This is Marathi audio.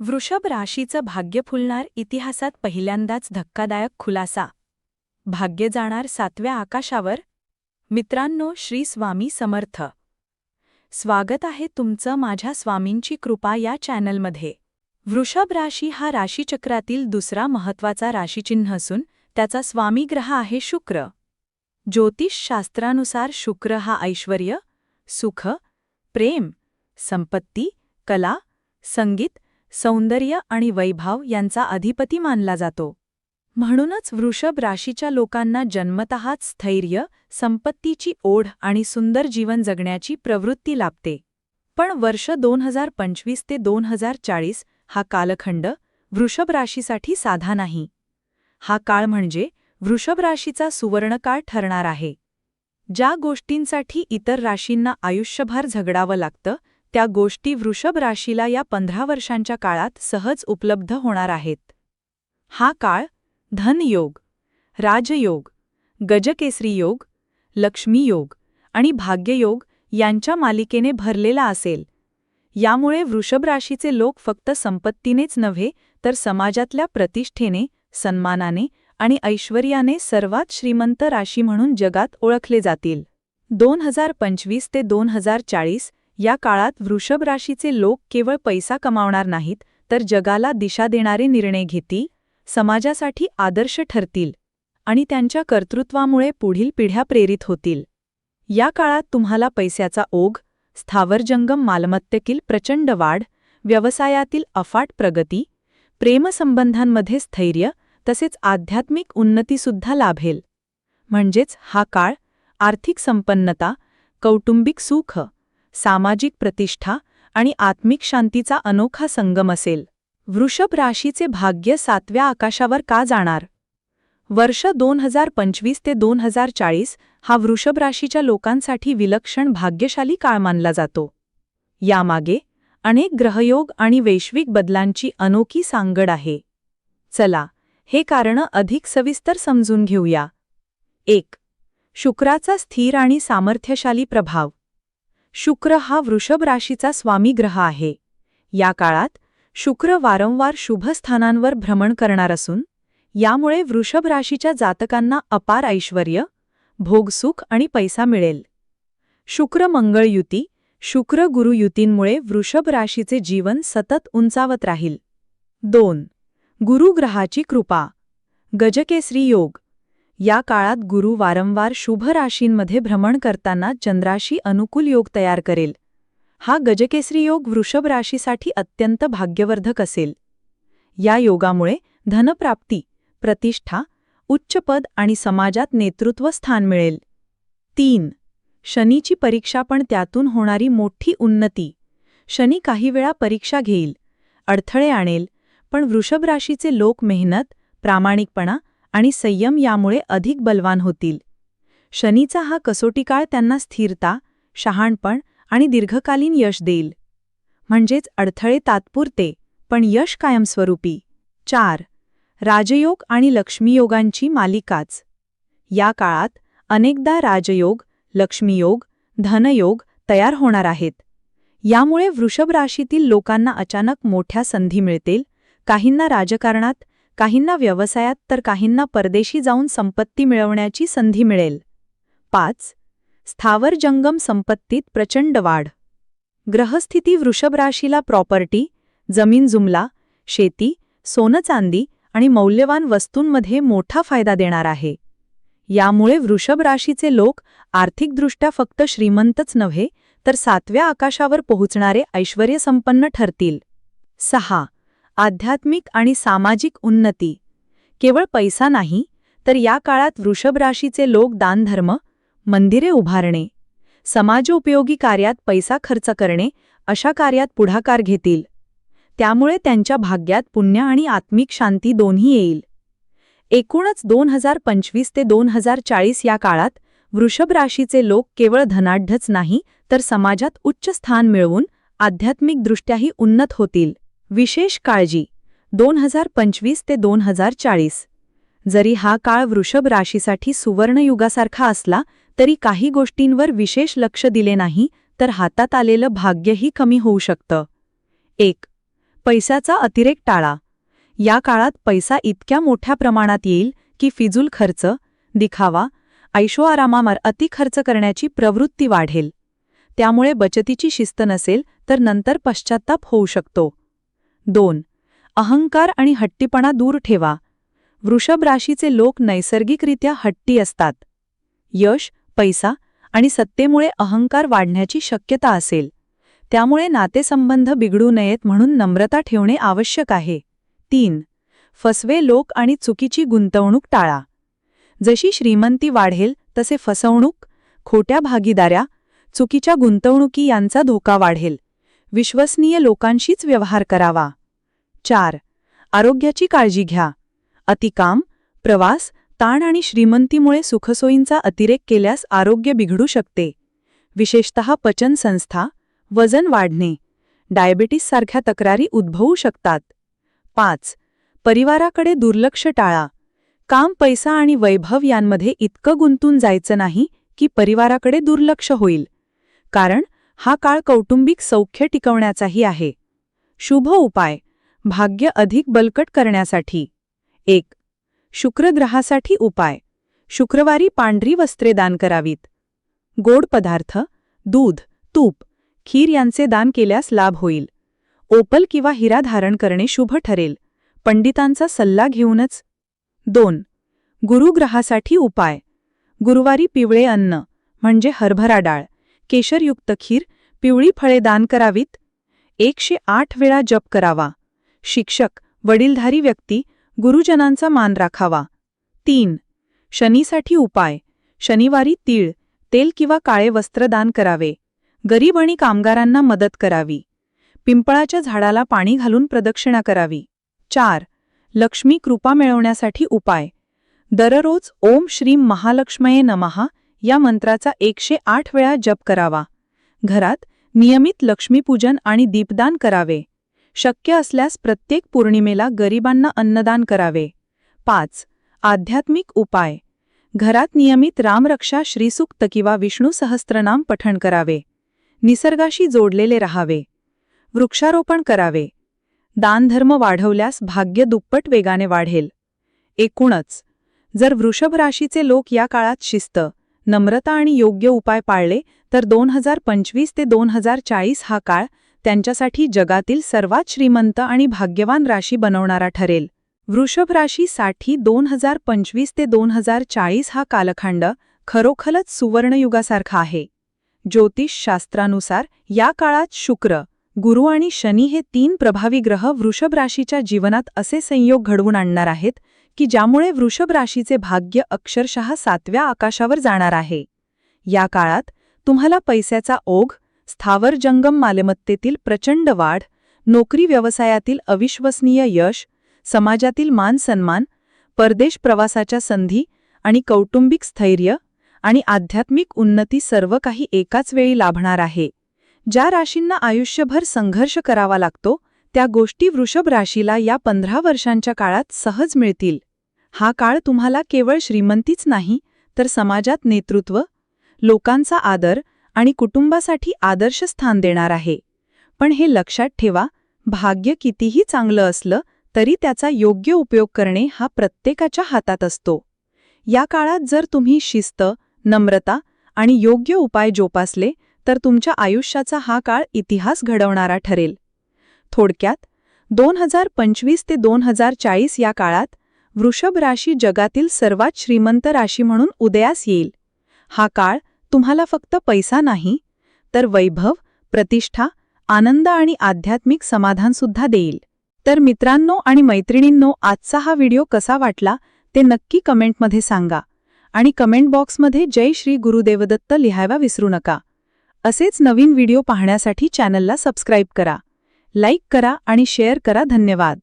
वृषभ राशीचं भाग्य फुलणार इतिहासात पहिल्यांदाच धक्कादायक खुलासा. भाग्य जाणार सातव्या आकाशावर. मित्रांनो श्री स्वामी समर्थ. स्वागत आहे तुमचं माझ्या स्वामींची कृपा या चॅनलमध्ये. वृषभ राशी हा राशीचक्रातील दुसरा महत्त्वाचा राशीचिन्ह असून त्याचा स्वामी ग्रह आहे शुक्र. ज्योतिषशास्त्रानुसार शुक्र हा ऐश्वर्य सुख प्रेम संपत्ती कला संगीत सौंदर्य आणि वैभव यांचा अधिपती मानला जातो. म्हणूनच वृषभ राशीच्या लोकांना जन्मतःच स्थैर्य संपत्तीची ओढ आणि सुंदर जीवन जगण्याची प्रवृत्ती लाभते. पण वर्ष दोन हजार पंचवीस ते दोन हजार चाळीस हा कालखंड वृषभ राशीसाठी साधा नाही. हा काळ म्हणजे वृषभ राशीचा सुवर्णकाळ ठरणार आहे. ज्या गोष्टींसाठी इतर राशींना आयुष्यभर झगडावं लागतं त्या गोष्टी वृषभ राशीला या पंधरा वर्षांच्या काळात सहज उपलब्ध होणार आहेत. हा काळ धनयोग राजयोग गजकेसरी योग लक्ष्मीयोग आणि भाग्ययोग यांच्या मालिकेने भरलेला असेल. यामुळे वृषभ राशीचे लोक फक्त संपत्तीनेच नव्हे तर समाजातल्या प्रतिष्ठेने सन्मानाने आणि ऐश्वर्याने सर्वात श्रीमंत राशी म्हणून जगात ओळखले जातील. दोन हजार पंचवीस ते दोन हजार चाळीस या काळात वृषभ राशीचे लोक केवळ पैसा कमावणार नाहीत तर जगाला दिशा देणारे निर्णय घेतील समाजासाठी आदर्श ठरतील आणि त्यांच्या कर्तृत्वामुळे पुढील पिढ्या प्रेरित होतील. या काळात तुम्हाला पैशाचा ओघ स्थावरजंगम मालमत्तेतील प्रचंड वाढ व्यवसायातील अफाट प्रगती प्रेमसंबंधांमध्ये स्थैर्य तसेच आध्यात्मिक उन्नतीसुद्धा लाभेल. म्हणजेच हा काळ आर्थिक संपन्नता कौटुंबिक सुख सामाजिक प्रतिष्ठा आणि आत्मिक शांतीचा अनोखा संगम असेल. वृषभ राशीचे भाग्य सातव्या आकाशावर का जाणार? वर्ष दोन हजार पंचवीस ते दोन हजार चाळीस हा वृषभ राशीच्या लोकांसाठी विलक्षण भाग्यशाली काळ मानला जातो. यामागे अनेक ग्रहयोग आणि वैश्विक बदलांची अनोखी सांगड आहे. चला हे कारणं अधिक सविस्तर समजून घेऊया. एक शुक्राचा स्थिर आणि सामर्थ्यशाली प्रभाव. शुक्र हा वृषभ राशीचा स्वामी ग्रह आहे. या काळात शुक्र वारंवार शुभस्थानांवर भ्रमण करणार असून यामुळे वृषभ राशीच्या जातकांना अपार ऐश्वर्य भोगसुख आणि पैसा मिळेल. शुक्र मंगळ युती शुक्र गुरु युतींमुळे वृषभ राशीचे जीवन सतत उंचावत राहील. दोन गुरुग्रहाची कृपा. गजकेसरी योग. या काळात गुरु वारंवार शुभ राशींमध्ये भ्रमण करताना चंद्राशी अनुकूल योग तयार करेल. हा गजकेसरी योग वृषभ राशीसाठी अत्यंत भाग्यवर्धक असेल. या योगामुळे धनप्राप्ती प्रतिष्ठा उच्चपद आणि समाजात नेतृत्व स्थान मिळेल. तीन. शनीची परीक्षा पण त्यातून होणारी मोठी उन्नती. शनी काही वेळा परीक्षा घेईल अडथळे आणेल पण वृषभ राशीचे लोक मेहनत प्रामाणिकपणा आणि संयम यामुळे अधिक बलवान होतील. शनीचा हा कसोटी काळ त्यांना स्थिरता शहाणपण आणि दीर्घकालीन यश देईल. म्हणजेच अडथळे तात्पुरते पण यश कायमस्वरूपी. चार. राजयोग आणि लक्ष्मीयोगांची मालिकाच. या काळात अनेकदा राजयोग लक्ष्मीयोग धनयोग तयार होणार आहेत. यामुळे वृषभ राशीतील लोकांना अचानक मोठ्या संधी मिळतील काहींना राजकारणात काहींना व्यवसायात तर काहींना परदेशी जाऊन संपत्ती मिळवण्याची संधी मिळेल. पाच. स्थावर जंगम संपत्तीत प्रचंड वाढ. ग्रहस्थिती वृषभ राशीला प्रॉपर्टी जमीन जुमला शेती सोनं चांदी आणि मौल्यवान वस्तूंमध्ये मोठा फायदा देणार आहे. यामुळे वृषभ राशीचे लोक आर्थिकदृष्ट्या फक्त श्रीमंतच नव्हे तर सातव्या आकाशावर पोहोचणारे ऐश्वर्यसंपन्न ठरतील. सहा. आध्यात्मिक आणि सामाजिक उन्नती. केवळ पैसा नाही तर या काळात वृषभ राशीचे लोक दानधर्म मंदिरे उभारणे समाजोपयोगी कार्यात पैसा खर्च करणे अशा कार्यात पुढाकार घेतील. त्यामुळे त्यांच्या भाग्यात पुण्य आणि आत्मिक शांती दोन्ही येईल. एकूणच दोन हजार पंचवीस ते दोन हजार चाळीस या काळात वृषभ राशीचे लोक केवळ धनाढ्यच नाही तर समाजात उच्च स्थान मिळवून आध्यात्मिकदृष्ट्याही उन्नत होतील. विशेष काळजी दोन हजार पंचवीस ते दोन हजार चाळीस. जरी हा काळ वृषभ राशीसाठी सुवर्णयुगासारखा असला तरी काही गोष्टींवर विशेष लक्ष दिले नाही तर हातात आलेलं भाग्यही कमी होऊ शकतं. एक पैशाचा अतिरेक टाळा. या काळात पैसा इतक्या मोठ्या प्रमाणात येईल की फिजूल खर्च दिखावा ऐशोआरामावर अति खर्च करण्याची प्रवृत्ती वाढेल. त्यामुळे बचतीची शिस्त नसेल तर नंतर पश्चात्ताप होऊ शकतो. दोन. अहंकार आणि हट्टीपणा दूर ठेवा. वृषभ राशीचे लोक नैसर्गिकरित्या हट्टी असतात. यश पैसा आणि सत्तेमुळे अहंकार वाढण्याची शक्यता असेल. त्यामुळे नातेसंबंध बिघडू नयेत म्हणून नम्रता ठेवणे आवश्यक आहे. तीन. फसवे लोक आणि चुकीची गुंतवणूक टाळा. जशी श्रीमंती वाढेल तसे फसवणूक खोट्या भागीदाऱ्या चुकीच्या गुंतवणुकी यांचा धोका वाढेल. विश्वसनीय लोकांशीच व्यवहार करावा. चार. आरोग्याची काळजी घ्या. अतिकाम प्रवास ताण आणि श्रीमंतीमुळे सुखसोयींचा अतिरेक केल्यास आरोग्य बिघडू शकते. विशेषतः पचन संस्था वजन वाढणे. डायबिटीससारख्या तक्रारी उद्भवू शकतात. पाच. परिवाराकडे दुर्लक्ष टाळा. काम पैसा आणि वैभव यांमध्ये इतकं गुंतून जायचं नाही की परिवाराकडे दुर्लक्ष होईल. कारण हा काळ कौटुंबिक सौख्य टिकवण्याचाही आहे. शुभ उपाय. भाग्य अधिक बलकट करण्यासाठी. एक शुक्रग्रहासाठी उपाय. शुक्रवारी पांढरी वस्त्रे दान करावीत. गोड पदार्थ दूध तूप खीर यांचे दान केल्यास लाभ होईल. ओपल किंवा हिरा धारण करणे शुभ ठरेल. पंडितांचा सल्ला घेऊनच. दोन गुरुग्रहासाठी उपाय. गुरुवारी पिवळे अन्न म्हणजे हरभरा डाळ केशरयुक्त खीर पिवळी फळे दान करावीत. एकशे आठ वेळा जप करावा. शिक्षक वडीलधारी व्यक्ती गुरुजनांचा मान राखावा. तीन शनीसाठी उपाय. शनिवारी तीळ तेल किंवा काळे वस्त्र दान करावे. गरीब आणि कामगारांना मदत करावी. पिंपळाच्या झाडाला पाणी घालून प्रदक्षिणा करावी. चार लक्ष्मी कृपा मिळवण्यासाठी उपाय. दररोज ओम श्री महालक्ष्मये नमहा या मंत्राचा एकशे आठ वेळा जप करावा. घरात नियमित लक्ष्मीपूजन आणि दीपदान करावे. शक्य असल्यास प्रत्येक पौर्णिमेला गरिबांना अन्नदान करावे. पाच. आध्यात्मिक उपाय. घरात नियमित रामरक्षा श्रीसूक्त किंवा विष्णू सहस्त्रनाम पठण करावे. निसर्गाशी जोडलेले राहावे. वृक्षारोपण करावे. दानधर्म वाढवल्यास भाग्य दुप्पट वेगाने वाढेल. एकूणच. जर वृषभ राशीचे लोक या काळात शिस्त नम्रता आणि योग्य उपाय पाळले तर दोन हजार पंचवीस ते दोन हजार चाळीस हा काळ त्यांच्यासाठी जगातील सर्वात श्रीमंत आणि भाग्यवान राशी बनवणारा ठरेल. वृषभ राशीसाठी दोन हजार पंचवीस ते दोन हजार चाळीस हा कालखंड खरोखरच सुवर्णयुगासारखा आहे. ज्योतिषशास्त्रानुसार या काळात शुक्र गुरु आणि शनी हे तीन प्रभावी ग्रह वृषभ राशीच्या जीवनात असे संयोग घडवून आणणार आहेत की ज्यामुळे वृषभ राशीचे भाग्य अक्षरशः सातव्या आकाशावर जाणार आहे. या काळात तुम्हाला पैशाचा ओघ स्थावर जंगम मालमत्तेतील प्रचंड वाढ नोकरी व्यवसायातील अविश्वसनीय यश समाजातील मान सन्मान परदेश प्रवासाच्या संधी आणि कौटुंबिक स्थैर्य आणि आध्यात्मिक उन्नती सर्व काही एकाच वेळी लाभणार आहे. ज्या राशींना आयुष्यभर संघर्ष करावा लागतो त्या गोष्टी वृषभ राशीला या पंधरा वर्षांच्या काळात सहज मिळतील. हा काळ तुम्हाला केवळ श्रीमंतीच नाही तर समाजात नेतृत्व लोकांचा आदर आणि कुटुंबासाठी आदर्श स्थान देणार आहे. पण हे लक्षात ठेवा भाग्य कितीही चांगलं असलं तरी त्याचा योग्य उपयोग करणे हा प्रत्येकाच्या हातात असतो. या काळात जर तुम्ही शिस्त नम्रता आणि योग्य उपाय जोपासले तर तुमच्या आयुष्याचा हा काळ इतिहास घडवणारा ठरेल. थोडक्यात दोन हजार पंचवीस ते दोन हजार चाळीस या काळात वृषभ राशी जगातील सर्वात श्रीमंत राशी म्हणून उदयास येईल. हा काळ तुम्हाला फक्त पैसा नाही तर वैभव प्रतिष्ठा आनंद आणि आध्यात्मिक समाधानसुद्धा देईल. तर मित्रांनो आणि मैत्रिणींनो आजचा हा व्हिडिओ कसा वाटला ते नक्की कमेंटमध्ये सांगा आणि कमेंट बॉक्समध्ये जय श्री गुरुदेवदत्त लिहायला विसरू नका. असेच नवीन व्हिडिओ पाहण्यासाठी चॅनलला सबस्क्राईब करा लाईक करा आणि शेअर करा. धन्यवाद.